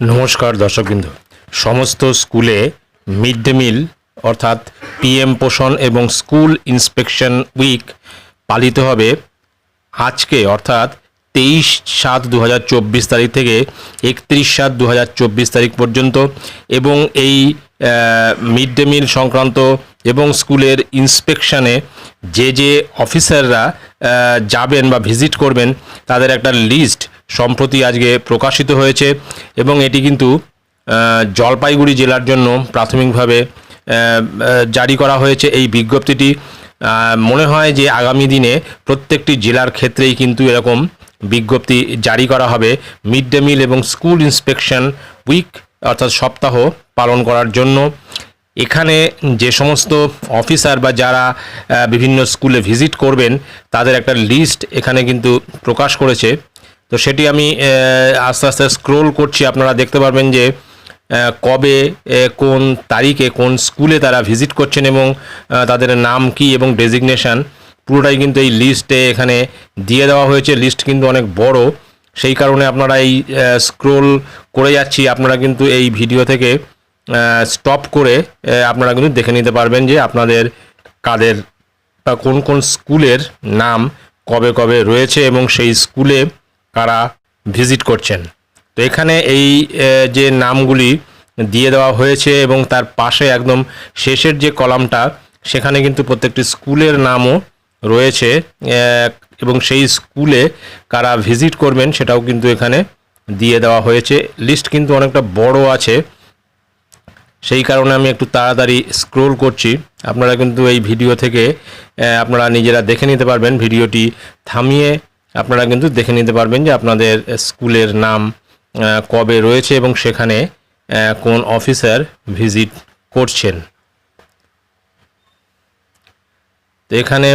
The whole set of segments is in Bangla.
নমস্কার, দর্শকবৃন্দ। সমস্ত স্কুলে মিড ডে মিল, অর্থাৎ পিএম পোষণ এবং স্কুল ইন্সপেকশন উইক পালিত হবে আজকে, অর্থাৎ তেইশ সাত দু তারিখ থেকে একত্রিশ সাত দু তারিখ পর্যন্ত এবং এই মিড ডে মিল সংক্রান্ত এবং স্কুলের ইন্সপেকশানে যে যে অফিসাররা যাবেন বা ভিজিট করবেন, তাদের একটা লিস্ট সম্প্রতি আজকে প্রকাশিত হয়েছে এবং এটি কিন্তু জলপাইগুড়ি জেলার জন্য প্রাথমিকভাবে জারি করা হয়েছে এই বিজ্ঞপ্তিটি। মনে হয় যে আগামী দিনে প্রত্যেকটি জেলার ক্ষেত্রেই কিন্তু এরকম বিজ্ঞপ্তি জারি করা হবে। মিড ডে মিল এবং স্কুল ইন্সপেকশন উইক, অর্থাৎ সপ্তাহ পালন করার জন্য। এখানে যে সমস্ত অফিসার বা যারা বিভিন্ন স্কুলে ভিজিট করবেন, তাদের একটা লিস্ট এখানে কিন্তু প্রকাশ করেছে। তো সেটি আমি আস্তে আস্তে স্ক্রোল করছি। আপনারা দেখতে পারবেন যে কবে কোন তারিখে, কোন স্কুলে তারা ভিজিট করছেন এবং তাদের নাম কি এবং ডেজিগনেশান পুরোটাই কিন্তু এই লিস্টে এখানে দিয়ে দেওয়া হয়েছে। লিস্ট কিন্তু অনেক বড়। সেই কারণে আপনারা এই স্ক্রোল করে যাচ্ছি। আপনারা কিন্তু এই ভিডিও থেকে স্টপ করে আপনারা কিন্তু দেখে নিতে পারবেন যে আপনাদের কাদের বা কোন কোন স্কুলের নাম কবে কবে রয়েছে এবং সেই স্কুলে কারা ভিজিট করছেন। তো এখানে এই যে নামগুলি দিয়ে দেওয়া হয়েছে এবং তার পাশে একদম শেষের যে কলামটা, সেখানে কিন্তু প্রত্যেকটি স্কুলের নামও রয়েছে এবং সেই স্কুলে কারা ভিজিট করবেন সেটাও কিন্তু এখানে দিয়ে দেওয়া হয়েছে। লিস্ট কিন্তু অনেকটা বড় আছে। সেই কারণে আমি একটু তাড়াতাড়ি স্ক্রোল করছি। আপনারা কিন্তু এই ভিডিও থেকে আপনারা নিজেরা দেখে নিতে পারবেন। ভিডিওটি থামিয়ে আপনারা কিন্তু দেখে নিতে পারবেন যে আপনাদের স্কুলের নাম কবে রয়েছে এবং সেখানে কোন অফিসার ভিজিট করছেন। তো এখানে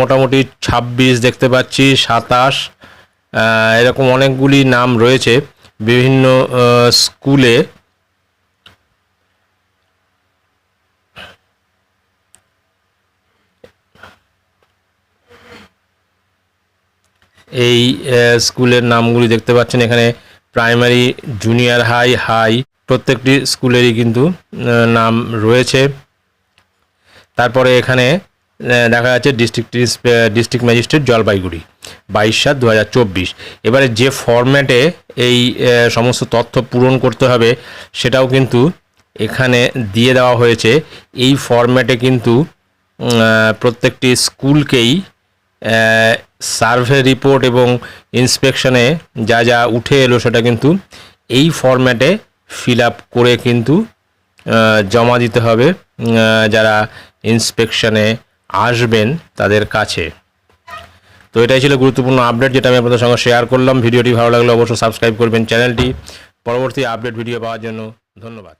মোটামুটি ছাব্বিশ দেখতে পাচ্ছি, সাতাশ এরকম অনেকগুলি নাম রয়েছে। বিভিন্ন স্কুলে এই স্কুলের নামগুলি দেখতে পাচ্ছেন। এখানে প্রাইমারি, জুনিয়র হাই হাই, প্রত্যেকটি স্কুলেরই কিন্তু নাম রয়েছে। তারপরে এখানে দেখা যাচ্ছে ডিস্ট্রিক্ট ডিস্ট্রিক্ট ম্যাজিস্ট্রেট জলপাইগুড়ি, বাইশ সাত দু এবারে যে ফরম্যাটে এই সমস্ত তথ্য পূরণ করতে হবে, সেটাও কিন্তু এখানে দিয়ে দেওয়া হয়েছে। এই ফরম্যাটে কিন্তু প্রত্যেকটি স্কুলকেই সার্ভে রিপোর্ট এবং ইন্সপেকশনে যা যা উঠে এলো সেটা কিন্তু এই ফরম্যাটে ফিল আপ করে কিন্তু জমা দিতে হবে যারা ইন্সপেকশনে আসবেন তাদের কাছে। তো এটাই ছিল গুরুত্বপূর্ণ আপডেট যেটা আমি আপনাদের সঙ্গে শেয়ার করলাম। ভিডিওটি ভালো লাগলে অবশ্যই সাবস্ক্রাইব করবেন চ্যানেলটি। পরবর্তী আপডেট ভিডিও পাওয়ার জন্য ধন্যবাদ।